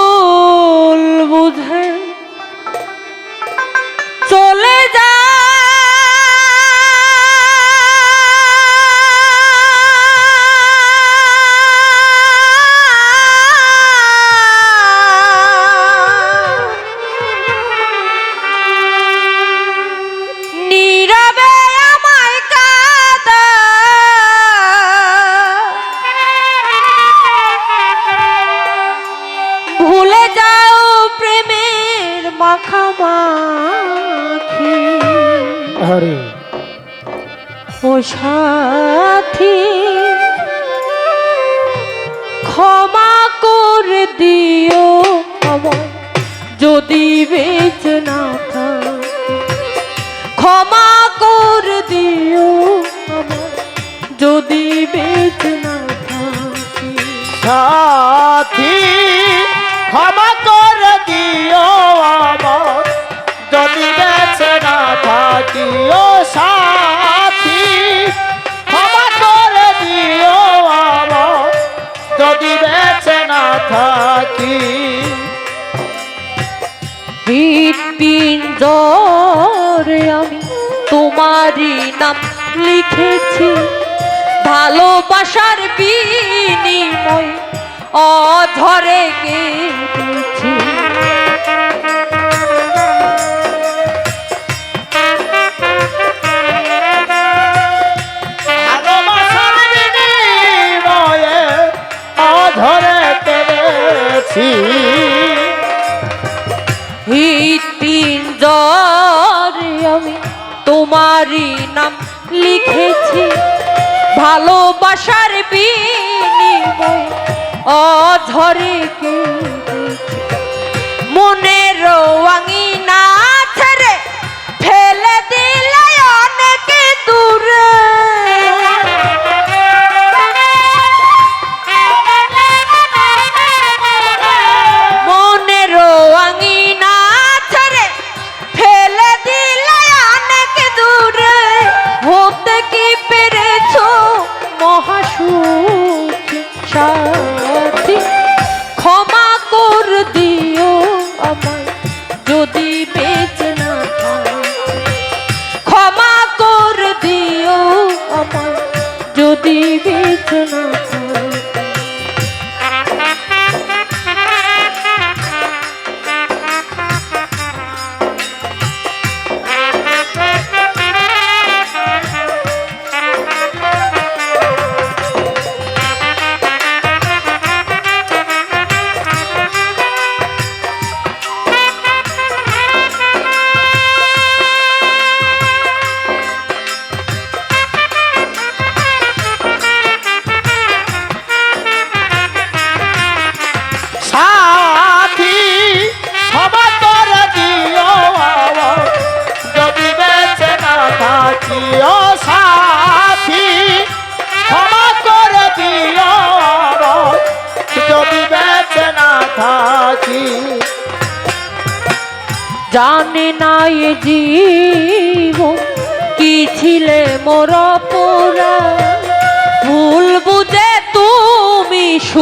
ভুল বুঝে মাখামাখি। আরে। ও সাথী ক্ষমা করে দিও আমায় যদি বেঁচে না ক্ষমা করে দিও আমায় যদি বেঁচে না থাকি। সাথী দিও বেঁচে না আমি তোমারই নাম লিখেছি। ভালোবাসার বিনিময় অধরে গেছি পেরেছি হৃৎপিঞ্জরে আমি তোমারই নাম লিখেছি। ভালোবাসার বিনিময় অধরে গেছি যদি বেঁচে সাথী ক্ষমা করে দিও যদি বেঁচে না থাকি ও সাথী ক্ষমা করে দিও যদি বেঁচে না থাকি। জানে না এ কি ছিলে মোর পোরা ভুল বুঝে